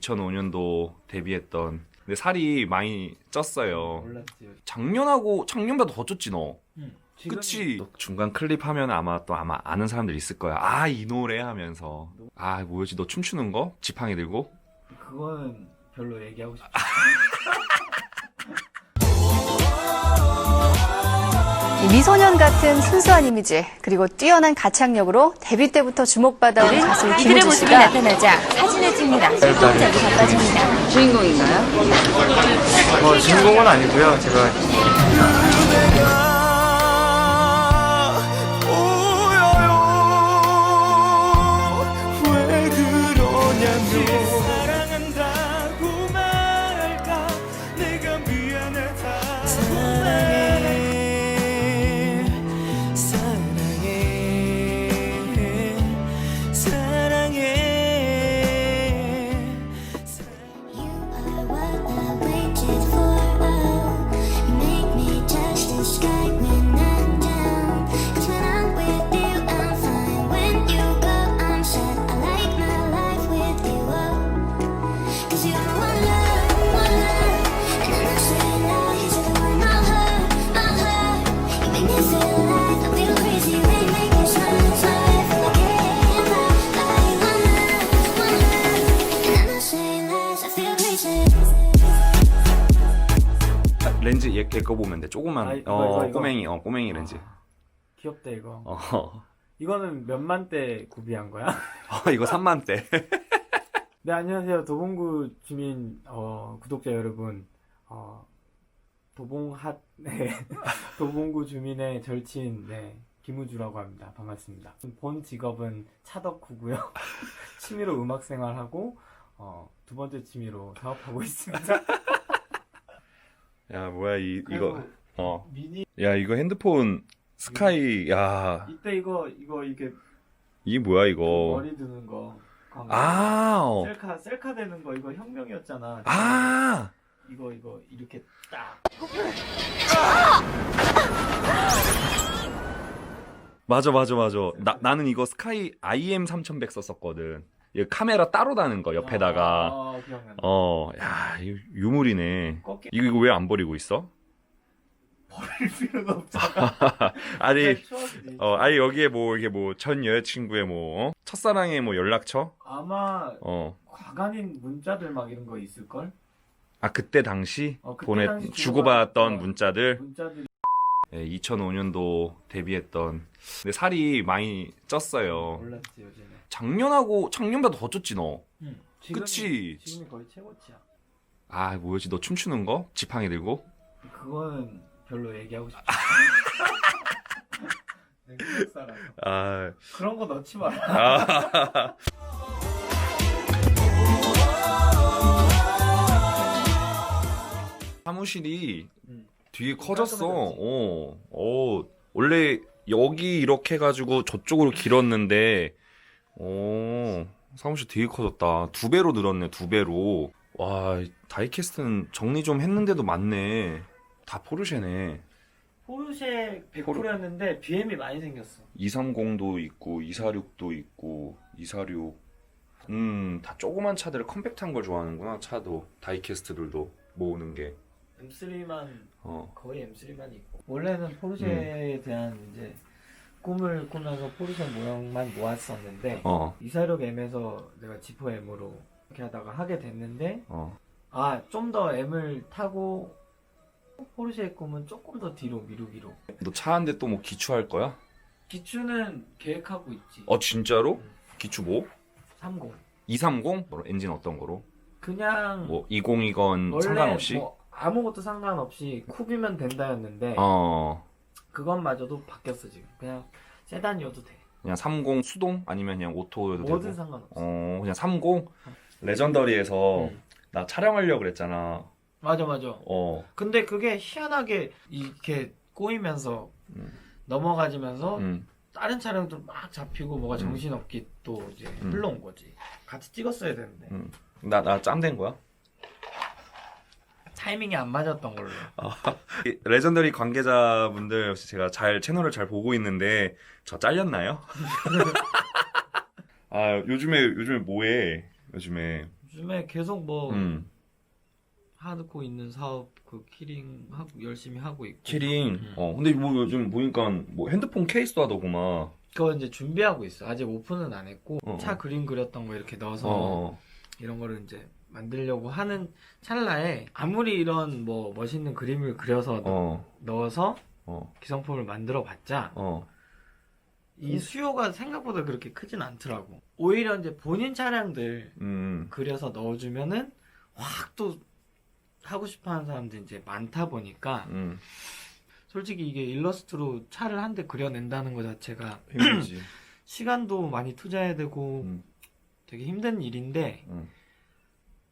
2005년도 데뷔했던 근데 살이 많이 쪘어요. 몰랐지. 작년하고 작년보다 더 쪘지 너. 응. 지금 그치? 중간 클립 하면 아마 또 아마 아는 사람들 있을 거야. 아 이 노래 하면서 아 뭐였지 너 춤추는 거 지팡이 들고 그거는 별로 얘기하고 싶지. 이 미소년 같은 순수한 이미지 그리고 뛰어난 가창력으로 데뷔 때부터 주목받아온 가수 이들의 김우주 모습이 씨가 나타나자 사진을 찍느라 손동작이 바빠집니다. 주인공인가요? 어, 주인공은 아니고요. 제가 사랑한다고 말할까 내가 미안하다 보면 돼. 조그만 아, 이거, 어 이거, 이거. 꼬맹이 어 꼬맹이 렌즈. 귀엽다 이거. 어, 이거는 몇만 대 구비한 거야? 어 이거 3만 대. 네 안녕하세요 도봉구 주민 어, 구독자 여러분. 어, 도봉핫 네 도봉구 주민의 절친 네 김우주라고 합니다. 반갑습니다. 본 직업은 차덕후고요. 취미로 음악 생활하고 어, 두 번째 취미로 사업하고 있습니다. 야 뭐야 이 이거 그리고 어. 미니 야 이거 핸드폰 스카이 야 이때 이거 이거 이게 이게 뭐야 이거. 머리 드는 거 광고. 아. 어. 셀카 셀카 되는 거 이거 혁명이었잖아. 아. 이거 이거 이렇게 딱. 맞아 맞아 맞아. 나 나는 이거 스카이 IM 3100 썼었거든. 이 카메라 따로 다는 거 옆에다가. 아, 기억난다. 어, 야, 이거 유물이네. 꺾기 이거 이거 왜 안 버리고 있어? 버릴 필요가 없잖아. 아니, 추억이지. 어, 아니 여기에 뭐 이게 뭐 전 여자친구의 뭐 어? 첫사랑의 뭐 연락처? 아마 어. 과간인 문자들 막 이런 거 있을 걸? 아 그때 당시 어, 그때 보내 당시 주고받았던 주고받았던 문자들. 문자들이 2005년도 데뷔했던. 근데 살이 많이 쪘어요. 몰랐지 요즘에. 작년하고 작년보다 더 쪘지 너. 응. 지금이, 그치. 지금이 거의 최고치야. 아 뭐였지 너 춤추는 거? 지팡이 들고? 그거는 별로 얘기하고 싶지. 아, 그런 거 넣지 마라. 아. 사무실이 음. 되게 커졌어. 깔끔해졌지. 어, 어, 원래 여기 이렇게 해가지고 저쪽으로 길었는데, 어, 사무실 되게 커졌다. 두 배로 늘었네, 두 배로. 와, 다이캐스트는 정리 좀 했는데도 많네. 다 포르쉐네. 포르쉐 100%였는데 BM이 많이 생겼어. 230도 있고 246도 있고 246 음, 다 조그만 차들 컴팩트한 걸 좋아하는구나. 차도 다이캐스트들도 모으는 게. M3만 어. 거의 M3만 있고. 원래는 포르쉐에 대한 이제 꿈을 꾸면서 포르쉐 모형만 모았었는데 어. 246 M에서 내가 지퍼 M으로 이렇게 하다가 하게 됐는데 어. 아 좀 더 M을 타고 포르쉐의 꿈은 조금 더 뒤로 미루기로. 너 차 한 대 또 뭐 기추할 거야? 기추는 계획하고 있지. 어, 진짜로? 기추 뭐? 30. 230? 뭐 엔진 어떤 거로? 그냥 뭐 20이건 원래 상관없이? 뭐 아무것도 상관없이 쿱이면 된다였는데 어. 그것마저도 바뀌었어 지금. 그냥 세단이어도 돼. 그냥 30 수동 아니면 그냥 오토여도 뭐든 되고. 상관없어. 어, 그냥 30 레전더리에서 응. 나 촬영하려고 그랬잖아. 맞아 맞아. 어. 근데 그게 희한하게 이렇게 꼬이면서 음. 넘어가지면서 음. 다른 촬영들 막 잡히고 뭐가 정신없게 또 이제 음. 흘러온 거지. 같이 찍었어야 되는데 음. 나나 짬 된 거야? 타이밍이 안 맞았던 걸로. 이 레전더리 관계자분들 혹시 제가 잘 채널을 잘 보고 있는데 저 잘렸나요? 아 요즘에 요즘에 뭐해? 요즘에 요즘에 계속 뭐 음. 하고 있는 사업 그 키링 하고 열심히 하고 있고 키링. 음. 어, 근데 뭐 요즘 보니까 뭐 핸드폰 케이스도 하더구만. 그거 이제 준비하고 있어. 아직 오픈은 안 했고 어, 차 어. 그림 그렸던 거 이렇게 넣어서 어. 이런 거를 이제 만들려고 하는 찰나에 아무리 이런 뭐 멋있는 그림을 그려서 어. 넣어서 어. 기성품을 만들어 봤자 어. 이 수요가 생각보다 그렇게 크진 않더라고. 오히려 이제 본인 차량들 음. 그려서 넣어주면은 확 또 하고 싶어 하는 사람들이 이제 많다 보니까 음. 솔직히 이게 일러스트로 차를 한 대 그려낸다는 것 자체가 힘들지. 시간도 많이 투자해야 되고 음. 되게 힘든 일인데 음.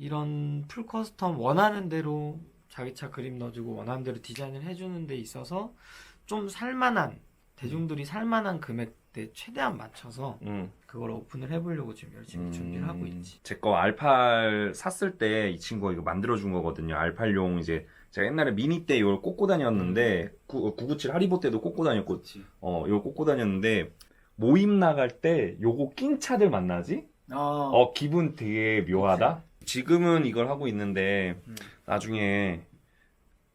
이런 풀 커스텀 원하는 대로 자기 차 그림 넣어주고 원하는 대로 디자인을 해주는 데 있어서 좀 살만한 대중들이 살만한 금액대 최대한 맞춰서 음. 그걸 오픈을 해보려고 지금 열심히 준비를 하고 있지. 제 거 R8 샀을 때 이 친구가 이거 만들어준 거거든요. R8용 이제 제가 옛날에 미니 때 이걸 꽂고 다녔는데 구, 997 하리보 때도 꽂고 다녔고 그렇지. 어 이걸 꽂고 다녔는데 모임 나갈 때 요거 낀 차들 만나지? 어, 어 기분 되게 묘하다. 지금은 이걸 하고 있는데 음. 나중에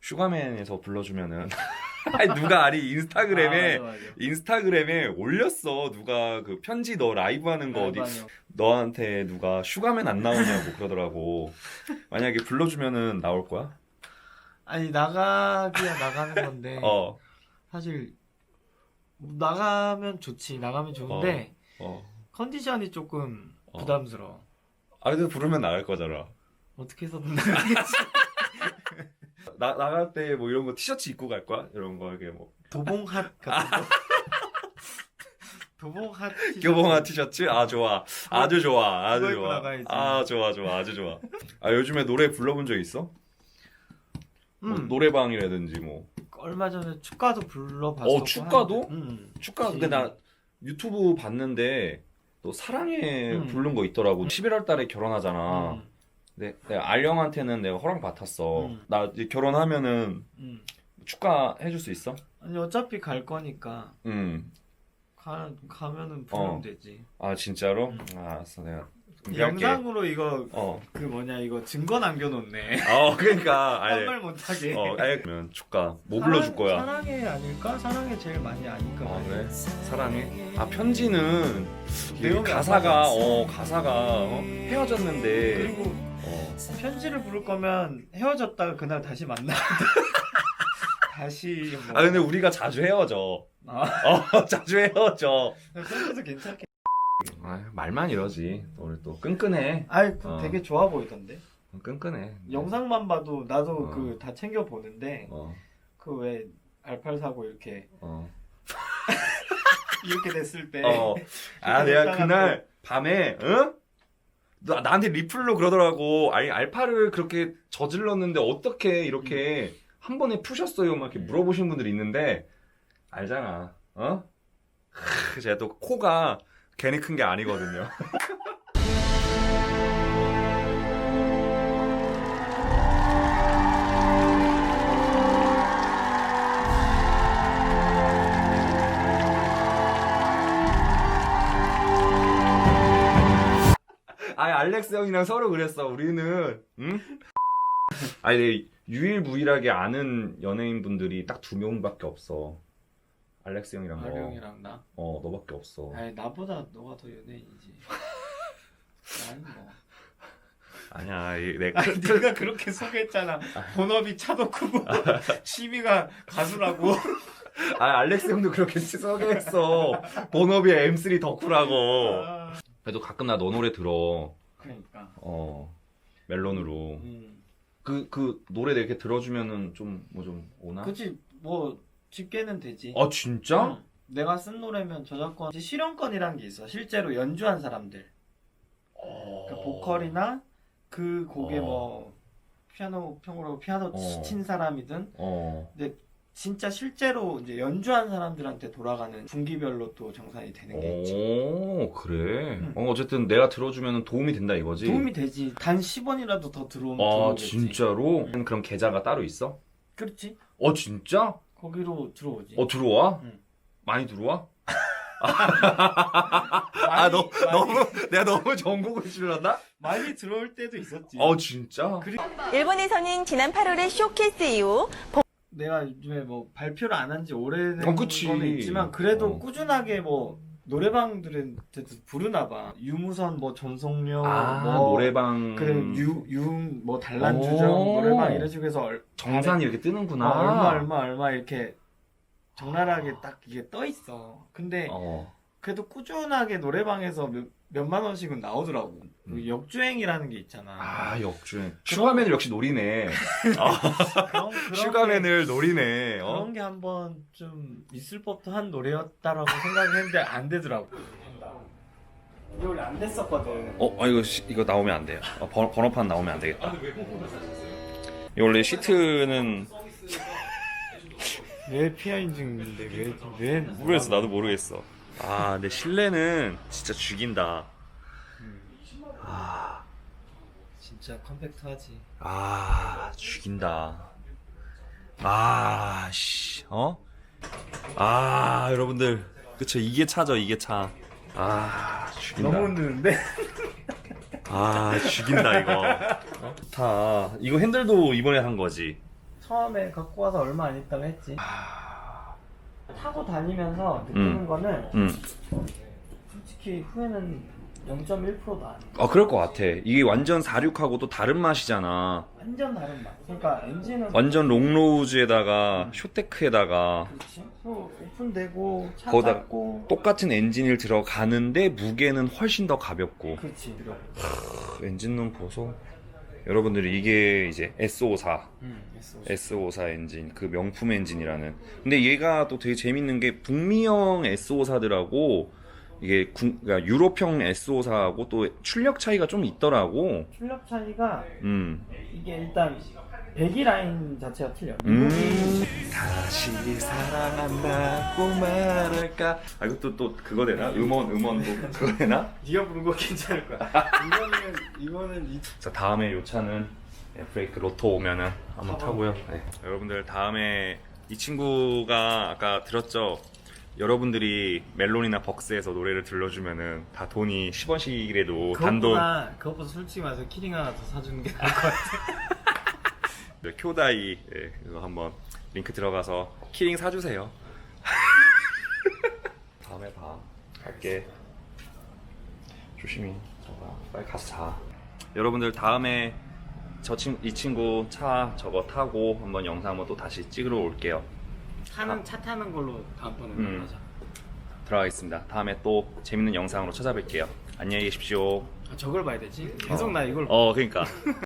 슈가맨에서 불러주면은 아니, 누가 아니 인스타그램에 아, 맞아, 맞아. 인스타그램에 올렸어 누가 그 편지 너 라이브 하는 거 어디 알바녀. 너한테 누가 슈가맨 안 나오냐고 그러더라고 만약에 불러주면은 나올 거야? 아니 나가기야 나가는 건데 어 사실 나가면 좋지 나가면 좋은데 어. 컨디션이 조금 어. 부담스러워. 아 근데 부르면 나갈 거잖아 어떻게 해서든 나가겠지. 나, 나갈 때 뭐 이런 거 티셔츠 입고 갈 거야? 이런 거 이게 뭐 도봉핫 같은 거. 도봉핫 티셔츠. 교봉아 티셔츠? 아 좋아 아주 좋아 아주 그거 입고 좋아 나가야지. 아 좋아 좋아 아주 좋아 아 요즘에 노래 불러본 적 있어? 뭐 음. 노래방이라든지 뭐 얼마 전에 축가도 불러봤었고 어, 축가도? 하는데, 음. 축가 근데 나 유튜브 봤는데 또 사랑해 음. 부른 거 있더라고 11월 달에 결혼하잖아 음. 네, 내가 알령한테는 내가 허락 받았어 음. 나 이제 결혼하면은 음. 축가 해줄 수 있어? 아니 어차피 갈 거니까 음. 가 가면은 부르면 어. 되지. 아 진짜로? 음. 아, 알았어 내가 준비할게. 영상으로 이거 어. 그 뭐냐 이거 증거 남겨놓네. 어 그러니까 딴말 못하게. 어 아니 그러면 축가 뭐 불러줄 거야? 사랑해 아닐까? 사랑해 제일 많이 아니까. 아 그래? 사랑해? 아 편지는 이게 내용이 가사가. 어 가사가 어, 헤어졌는데 그리고 어. 편지를 부를 거면 헤어졌다가 그날 다시 만나. 다시 뭐. 아 근데 우리가 자주 헤어져 아, 어 자주 헤어져 편지도 괜찮게. 아 말만 이러지 오늘 또 끈끈해 아이 어. 되게 좋아 보이던데. 끈끈해 영상만 봐도 나도 어. 그 다 챙겨 보는데 어, 그 왜 알팔 사고 이렇게 어. 이렇게 됐을 때. 어. 아 내가 그날 밤에 응? 나, 나한테 리플로 그러더라고 아니 알파를 그렇게 저질렀는데 어떻게 이렇게 한 번에 푸셨어요 막 이렇게 물어보시는 분들이 있는데 알잖아 어? 크, 제가 또 코가 괜히 큰 게 아니거든요. 아니 알렉스 형이랑 서로 그랬어. 우리는 응? 아니 내 유일무이하게 아는 연예인 분들이 딱 두 명밖에 없어 알렉스 형이랑 너 아령이랑 나. 어 너밖에 없어 아니 나보다 너가 더 연예인이지. 나는 뭐. 아니야 이- 내가 아니 네가 그렇게 소개했잖아. 본업이 차도 크고 취미가 가수라고. 아 알렉스 형도 그렇게 소개했어 본업이 M3 덕후라고 아, 그래도 가끔 나 너 노래 들어 그러니까. 어 멜론으로 음. 그 그 노래 이렇게 들어주면은 좀 뭐 좀 오나? 그치 뭐 집게는 되지. 아 진짜? 응. 내가 쓴 노래면 저작권 실현권이라는 게 있어. 실제로 연주한 사람들. 어... 그 보컬이나 그 곡에 어. 뭐 피아노 평으로 피아노 어. 친 사람이든 어. 진짜 실제로 이제 연주한 사람들한테 돌아가는 분기별로 또 정산이 되는 게 있지. 오 그래. 응. 어, 어쨌든 내가 들어주면 도움이 된다 이거지. 도움이 되지. 단 10원이라도 더 들어오면 아 들어오겠지. 진짜로? 그럼 계좌가 따로 있어? 그렇지. 어 진짜? 거기로 들어오지. 어 들어와? 응. 많이 들어와? 아, 너, 너무, 내가 너무 전곡을 질렀나? 많이 들어올 때도 있었지. 어, 진짜? 일본에서는 지난 8월의 쇼케이스 이후 내가 요즘에 뭐 발표를 안 한 지 오래된 어, 그치. 거는 있지만 그래도 어. 꾸준하게 뭐 노래방들은 어쨌든 부르나 봐. 유무선 뭐 전속력 아, 뭐 노래방. 그래 유유뭐 단란주정 오. 노래방 이런 식으로 해서 얼, 정산이 이렇게 어, 뜨는구나. 얼마 얼마 얼마 이렇게 적나라하게 딱 이게 떠 있어. 근데 어. 그래도 꾸준하게 노래방에서 몇, 몇만 원씩은 나오더라고. 그 음. 역주행이라는 게 있잖아. 아, 역주행. 슈가맨을 역시 노리네. 그런, 그런 슈가맨을 노리네. 게, 어? 그런 게 한번 좀 있을 법도 한 노래였다라고 생각했는데 안 되더라고. 이게 원래 안 됐었거든. 어, 아, 이거, 시- 이거 나오면 안 돼요. 어, 번, 번호판 나오면 안 되겠다. 이 원래 시트는 왜 피아 인증인데 왜 왜? 모르겠어. 나도 모르겠어. 아, 근데 실내는 진짜 죽인다. 아, 진짜 컴팩트하지. 아, 죽인다. 아, 씨, 어? 아, 여러분들. 그쵸, 이게 차죠, 이게 차. 아, 죽인다. 너무 흔드는데? 아, 죽인다, 이거. 어? 좋다. 이거 핸들도 이번에 한 거지. 처음에 갖고 와서 얼마 안 있다고 했지. 타고 다니면서 느끼는 음. 거는 응. 솔직히 후회는 0.1%도 안 해. 아, 그럴 것 같아. 이게 완전 46하고 또 다른 맛이잖아. 완전 다른 맛. 그러니까 엔진은 완전 롱로우즈에다가 쇼테크에다가 그렇지. 또 오픈되고 차 거기다 작고 똑같은 엔진을 들어가는데 무게는 훨씬 더 가볍고 그렇지. 그 엔진룸 보소 여러분들이 이게 이제 S54 음, 됐어. S54 엔진 그 명품 엔진이라는 근데 얘가 또 되게 재밌는 게 북미형 S54들하고 이게 구- 그러니까 유럽형 S54하고 또 출력 차이가 좀 있더라고 출력 차이가 음. 이게 일단 배기 라인 자체가 틀려. 음. 다시 사랑한다고 말할까 아 이것도 또 그거 되나? 음원 음원도 그거 되나? 네가 부른 거 괜찮을 거야. 이거는 이거는 이 자 다음에 요 차는 네, 브레이크 로또 오면은 한번 타고요. 네. 여러분들 다음에 이 친구가 아까 들었죠? 여러분들이 멜론이나 벅스에서 노래를 들려주면은 다 돈이 10원씩이라도 단돈 그것보다 그것보다 솔직히 말해서 키링 하나 더 사주는 게 나을 것 같아. 네, 쿄다이 예, 이거 한번 링크 들어가서 키링 사주세요. 다음에 봐. 갈게. 조심히. 저거 빨리 가서 자. 여러분들 다음에 저 친, 이 친구 차 저거 타고 한번 영상 한번 또 다시 찍으러 올게요. 타는 차 타는 걸로 다음번에 음. 만나자. 들어가겠습니다. 다음에 또 재밌는 영상으로 찾아뵐게요. 안녕히 계십시오. 아, 저걸 봐야 되지? 계속 나 이걸 어, 그러니까.